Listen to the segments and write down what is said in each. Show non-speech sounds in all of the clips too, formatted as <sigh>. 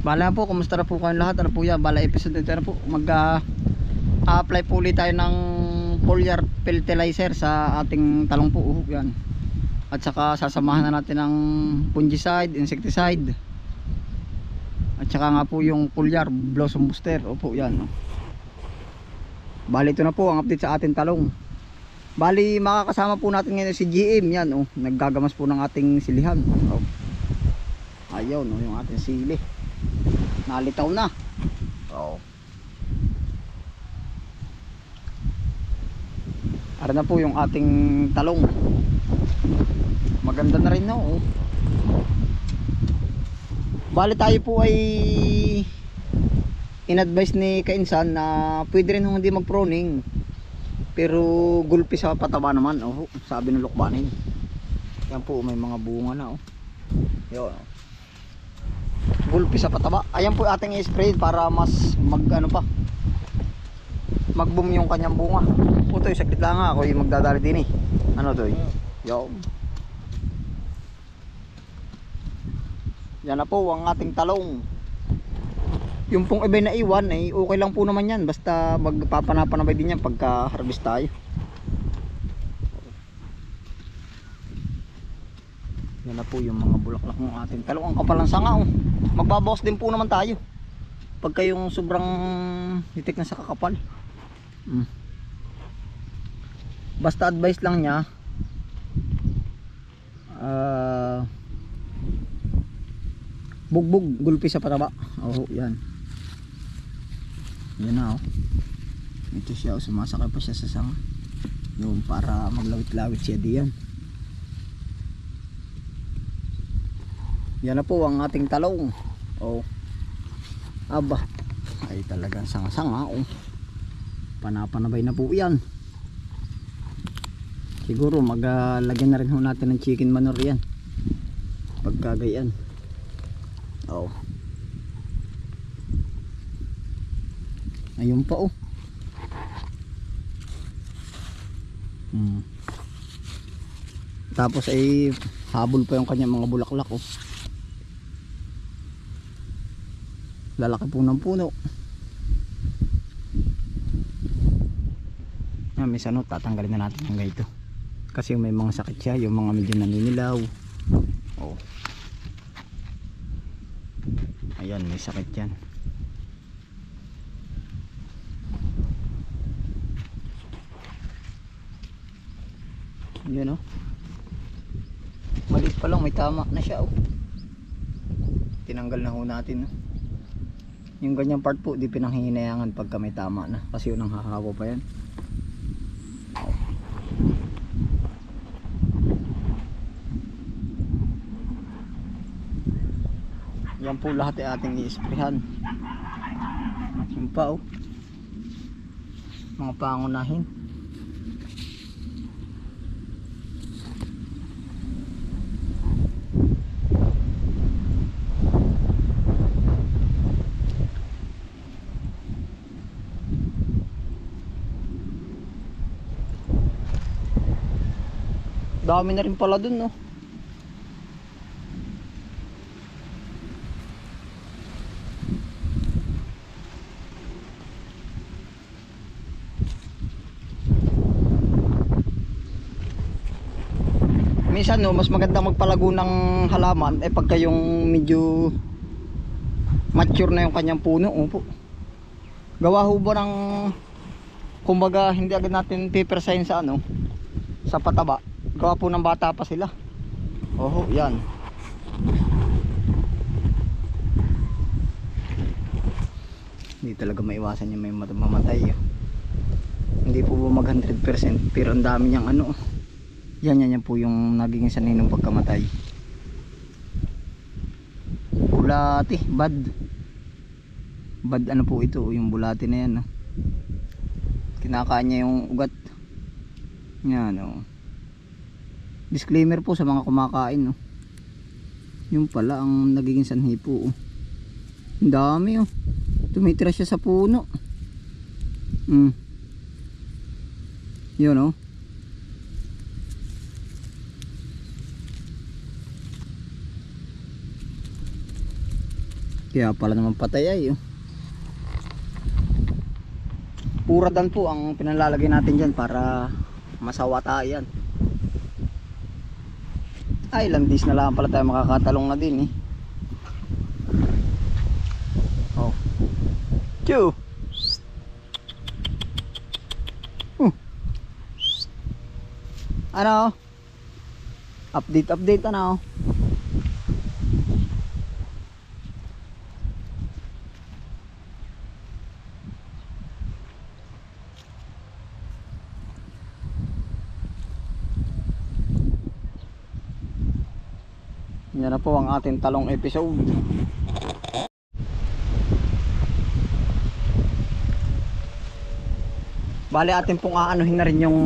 Bala po, kumusta na po kayong lahat? Ano po yan? Bala episode ito na po. Mag ah, apply po ulit tayo ng foliar fertilizer sa ating talong po. Uh, yan. At saka sasamahan na natin ng fungicide, insecticide. At saka nga po yung foliar blossom booster. Opo, yan. Bali ito na po ang update sa ating talong. Bali makakasama po natin ngayon si GM yan oh. Naggagamas po ng ating silihan. Oh. Ayaw no yung ating sili. Nalitaw na. Oh. Ara na po yung ating talong. Maganda na rin no. Oh. Bali tayo po ay in-advise ni Kainsan na pwede rin hindi mag-proning. Pero gulpi sa pataba naman. Oh, sabi ng lukbanin. Yan po may mga bunga na oh. Yun. oh. Gulpi sa pataba. Ayan po ating i-spray para mas mag ano pa. Mag-boom yung kanyang bunga. Putoy, saglit lang ako yung magdadali din eh. Ano to? Yo. Yan na po ang ating talong. Yung pong iba na iwan ay okay lang po naman yan basta magpapanapanabay din yan pagka harvest tayo. Yan na po yung mga bulaklak ng ating talong. Ang kapal ng sanga oh. Magbabawas din po naman tayo. Pagka yung sobrang hitik na sa kakapal. Mm. Basta advice lang niya. Ah bugbog gulpi sa pataba. Oh, yan. Yan na oh. Ito siya oh, sumasakay pa siya sa sanga. Yung para maglawit-lawit siya diyan. Yan na po ang ating talong. Oh. Aba. Ay talagang sanga-sanga oh. Panapanabay na po yan. Siguro maglagyan na rin ho natin ng chicken manure yan. Pagkagayan. Oh. Ayun pa oh. Hmm. Tapos ay habol pa yung kanyang mga bulaklak oh. Lalaki po ng puno. Ah, minsan no, tatanggalin na natin yung ganito. Kasi may mga sakit siya, yung mga medyo naninilaw. Oh. Ayan, may sakit yan. Yun oh. Maliit pa lang, may tama na siya oh. Tinanggal na ho natin oh. Yung ganyang part po, di pinanghihinayangan pagka may tama na. Kasi yun ang hahawa pa yan. Yan po lahat ay ating i-sprayhan. Yung pa oh. Mga pangunahin. Dami na rin pala dun no. minsan no mas maganda magpalago ng halaman eh pagka yung medyo mature na yung kanyang puno upo gawa ho ba ng kumbaga hindi agad natin paper sign sa ano sa pataba gawa po ng bata pa sila oho yan hindi talaga maiwasan yung may mat- mamatay oh. hindi po mag 100% pero ang dami niyang ano oh. Yan yan yan po yung naging sanay ng pagkamatay. Bulati, bad. Bad ano po ito, yung bulati na yan. No? Kinakain niya yung ugat. Yan no. Disclaimer po sa mga kumakain no. Yung pala ang nagiging sanhi po. Oh. Ang dami oh. Tumitira siya sa puno. Mm. Yun oh. Kaya pala naman patay ay oh. Puradan po ang pinalalagay natin dyan para masawa tayo yan. Ay, ilang days na lang pala tayo makakatalong na din eh. Oh. Chew! Uh. Ano? Update, update ano? Po ang ating talong episode. Bale atin pong aanuhin na rin yung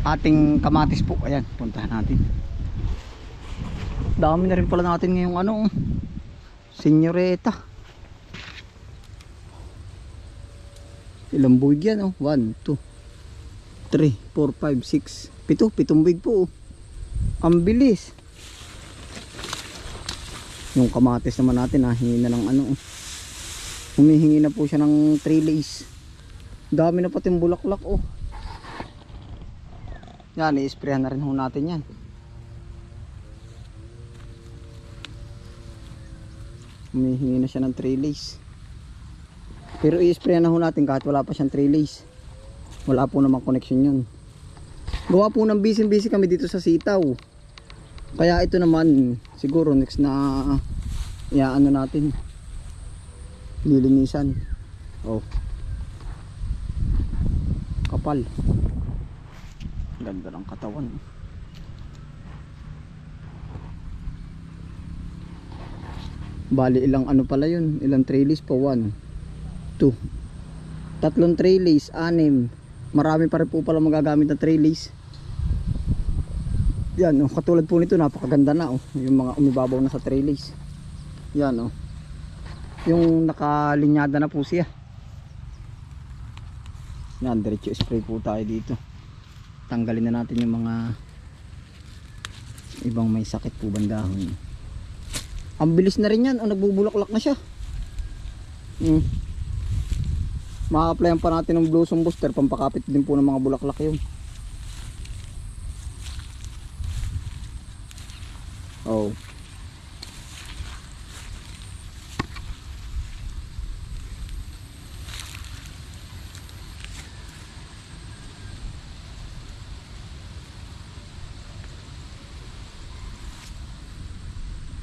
ating kamatis po. Ayan, puntahan natin. Dami na rin pala natin ngayong ano, senyoreta. Ilang buwig yan oh? 1, 2, 3, 4, 5, 6, 7, pitong buwig po oh. Ang bilis. Yung kamatis naman natin ah, hingi na ng ano. oh. Humihingi na po siya ng 3 lays. Dami na pati yung bulaklak oh. Yan, i-sprayhan na rin ho natin yan. Humihingi na siya ng 3 lays. Pero i-sprayan na ho natin kahit wala pa siyang 3 lays. Wala po namang connection yun. Gawa po ng busy-busy kami dito sa sitaw. Kaya ito naman siguro next na iaano natin. Lilinisan. Oh. Kapal. Ganda ng katawan. Bali ilang ano pala yun? Ilang trellis pa? 1 2 Tatlong trellis, anim. Marami pa rin po pala magagamit na trellis. Yan, oh, katulad po nito, napakaganda na oh. Yung mga umibabaw na sa trellis. Yan oh. Yung nakalinyada na po siya. Yan, diretso spray po tayo dito. Tanggalin na natin yung mga ibang may sakit po bandahon. Ang bilis na rin yan, oh, nagbubulaklak na siya. Hmm. Ma-applyan pa natin ng blossom booster, pampakapit din po ng mga bulaklak yun. Oh.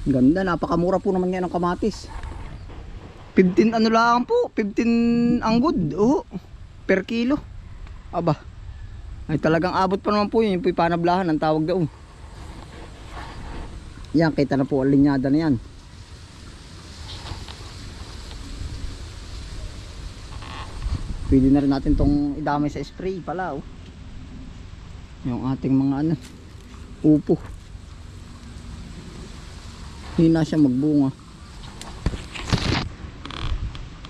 Ganda, napakamura po naman ngayon ng kamatis. 15 ano lang po, 15 ang good. Oo. Per kilo. Aba. Ay talagang abot pa naman po yun, yung panablahan ang tawag daw. Yan, kita na po ang linyada na yan. Pwede na rin natin tong idamay sa spray pala oh. Yung ating mga ano, upo. Hina siya magbunga.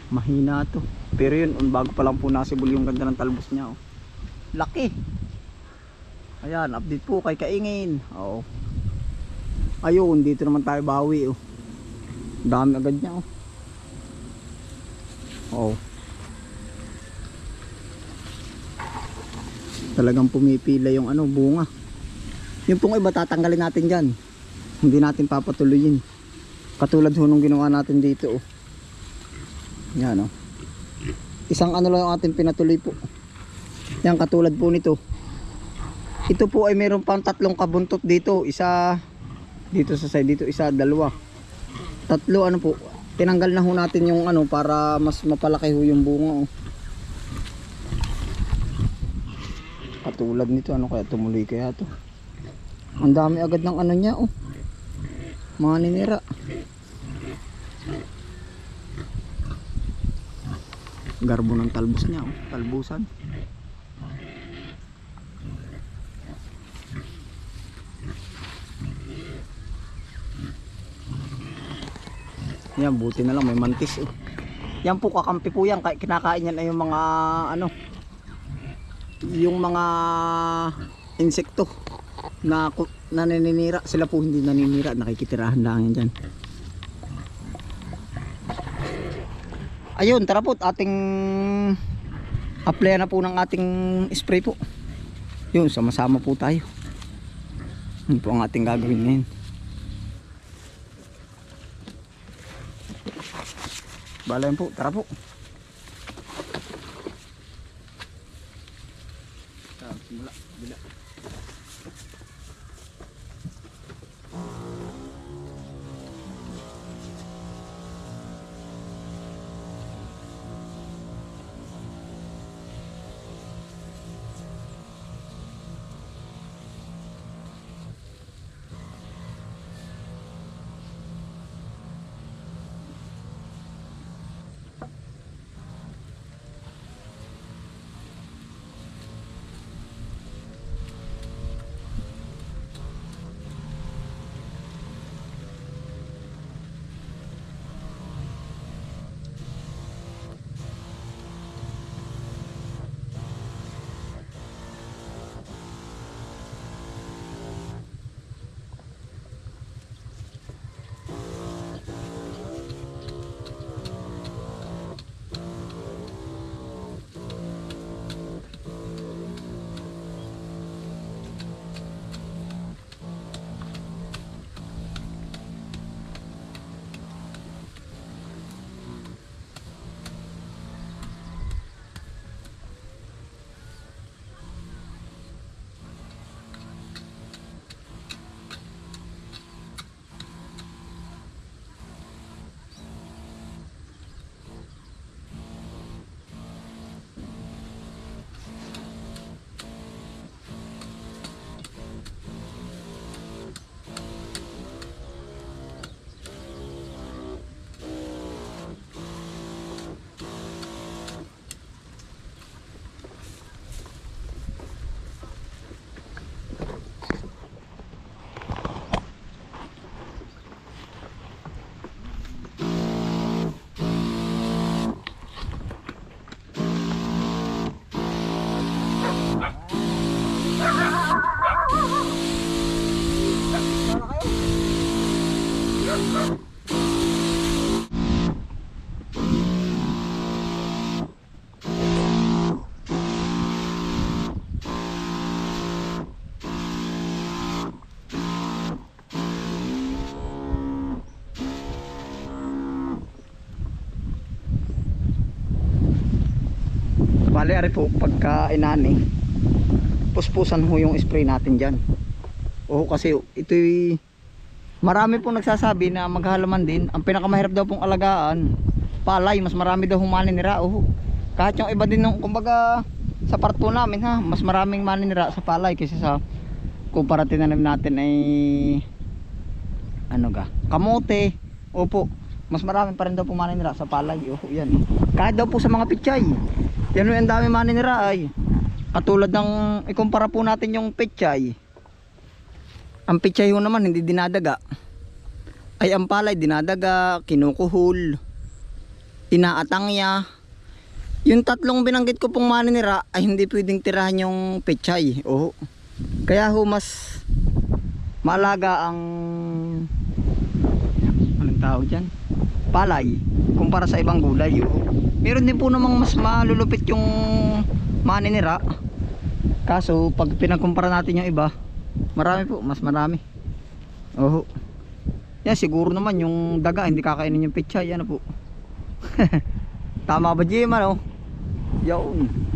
Mahina to. Pero yun, bago pa lang po nasibol yung ganda ng talbos niya oh. Laki. Ayan, update po kay Kaingin. Oo. Ayun, dito naman tayo bawi oh. Dami agad niya oh. Oo. Talagang pumipila yung ano, bunga. Yung pong iba tatanggalin natin diyan. Hindi natin papatuloyin. Katulad ho nung ginawa natin dito oh. Yan oh. Isang ano lang yung ating pinatuloy po. Yan katulad po nito. Ito po ay meron pang tatlong kabuntot dito. Isa dito sa side dito, isa dalawa. Tatlo ano po. Tinanggal na ho natin yung ano para mas mapalaki ho yung bunga oh. Katulad nito ano kaya tumuloy kaya to. Ang dami agad ng ano niya oh. Mga ninira. Garbo ng talbos niya oh. Talbusan. Yan, buti na lang may mantis oh. Yan po kakampi po yan, kinakain yan ay yung mga ano yung mga insekto na naninira, sila po hindi naninira, nakikitirahan lang yan dyan. ayun tara po ating apply na po ng ating spray po. Yun sama-sama po tayo. Yun po ang ating gagawin ngayon bala yun po. Tara po. Tara, simula, bila. Bale, ari po, pagka inani, puspusan ho yung spray natin dyan. Oo, kasi ito'y, marami pong nagsasabi na maghalaman din, ang pinakamahirap daw pong alagaan, palay, mas marami daw humani nira. Oo, kahit yung iba din nung, kumbaga, sa part po namin ha, mas maraming maninira sa palay kaysa sa kumpara tinanim natin ay ano ga, kamote. Opo, mas marami pa rin daw po maninira sa palay. Opo, yan. Kahit daw po sa mga pichay. Yan yung ang dami maninira ay. Katulad ng ikumpara po natin yung pichay. Ang pichay ho naman hindi dinadaga. Ay ang palay dinadaga, kinukuhol, inaatangya. Yung tatlong binanggit ko pong maninira ay hindi pwedeng tirahan yung pechay. Oo. Kaya ho mas malaga ang anong tawag dyan? Palay kumpara sa ibang gulay. Oo. Meron din po namang mas malulupit yung maninira. Kaso pag pinagkumpara natin yung iba, marami po, mas marami. Oo. Yan siguro naman yung daga hindi kakainin yung pechay ano po. <laughs> Tama ba Jim ano? Yun.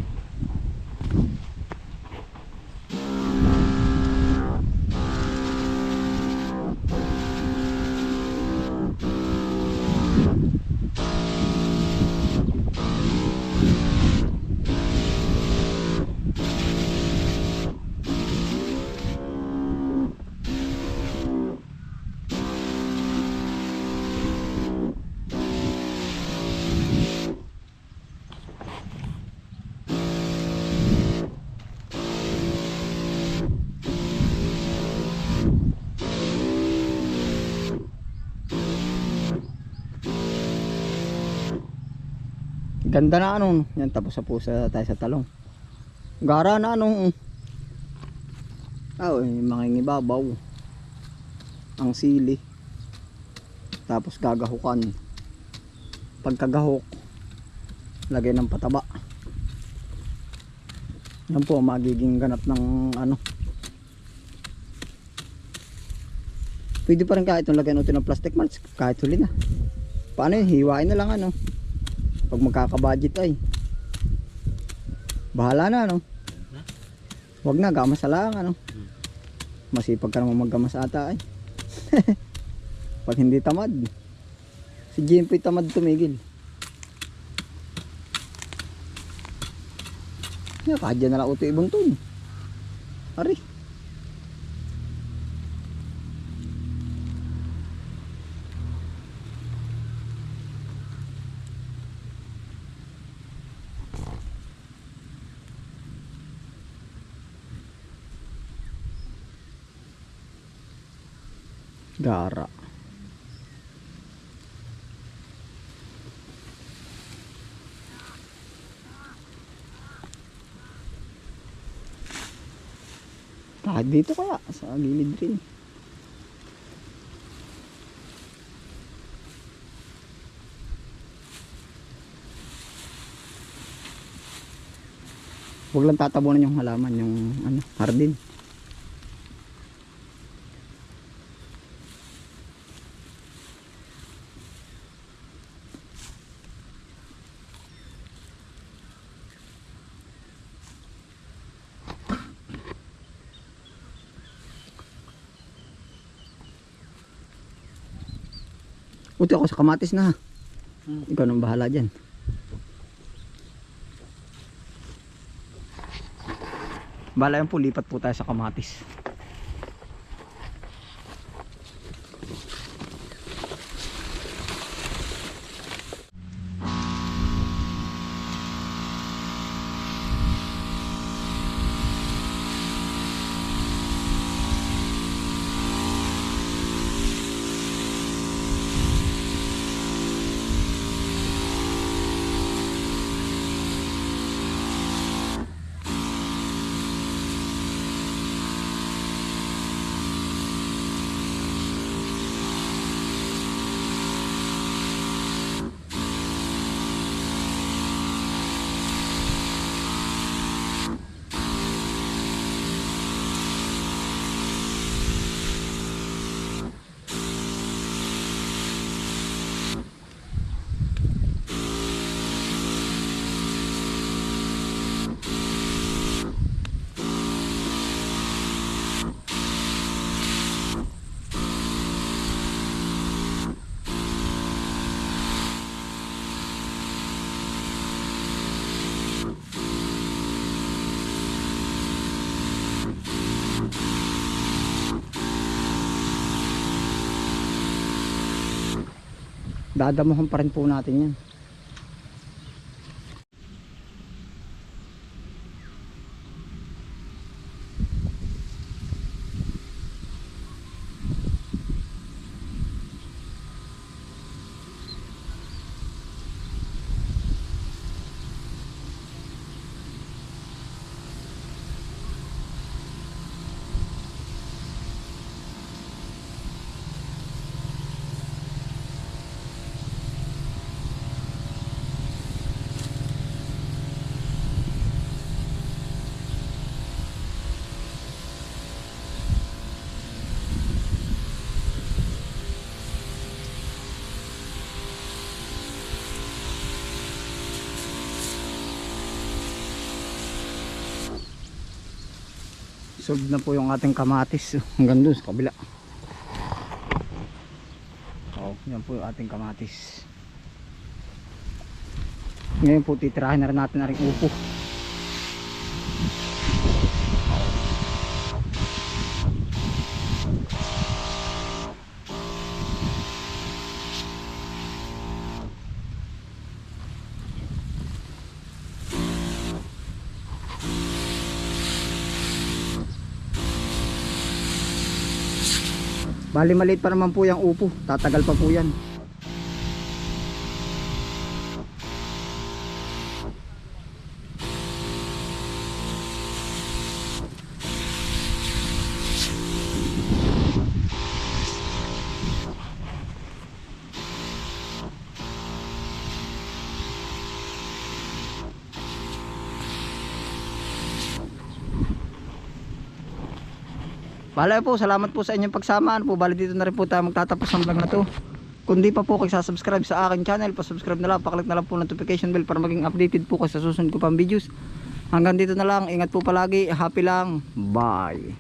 Ganda na ano. Yan tapos sa pusa tayo sa talong. Gara na ano. Ah, oh, mangingibabaw. Ang sili. Tapos gagahukan. Pagkagahok, lagay ng pataba yan po magiging ganap ng ano pwede pa rin kahit yung lagyan ng plastic mulch kahit huli na paano yun hiwain na lang ano pag magkakabudget ay. Bahala na ano wag na gamas lang ano? Masipag ka naman maggamas ata ay. <laughs> Pag hindi tamad. Si Jimpoy tamad tumigil. Dyan na lang uto ibang tun. Ari. Gara. Kahit dito kaya, sa gilid rin. Huwag lang tatabunan yung halaman, yung ano, hardin. Uti ako sa kamatis na. Hmm. Ikaw nang bahala dyan. Bala yan po, lipat po tayo sa kamatis. Dadamuhan pa rin po natin yan. Solve na po yung ating kamatis <laughs> hanggang dun sa kabila. Oh, yan po yung ating kamatis. Ngayon po titirahin na rin natin na rin upo. Bali maliit pa naman po yung upo. Tatagal pa po yan. Bala po, salamat po sa inyong pagsama. Ano po, bali dito na rin po tayo magtatapos ng vlog na to. Kung di pa po kayo sasubscribe sa akin channel, pa-subscribe na lang, paklik na lang po notification bell para maging updated po kayo sa susunod ko pang videos. Hanggang dito na lang, ingat po palagi, happy lang, bye!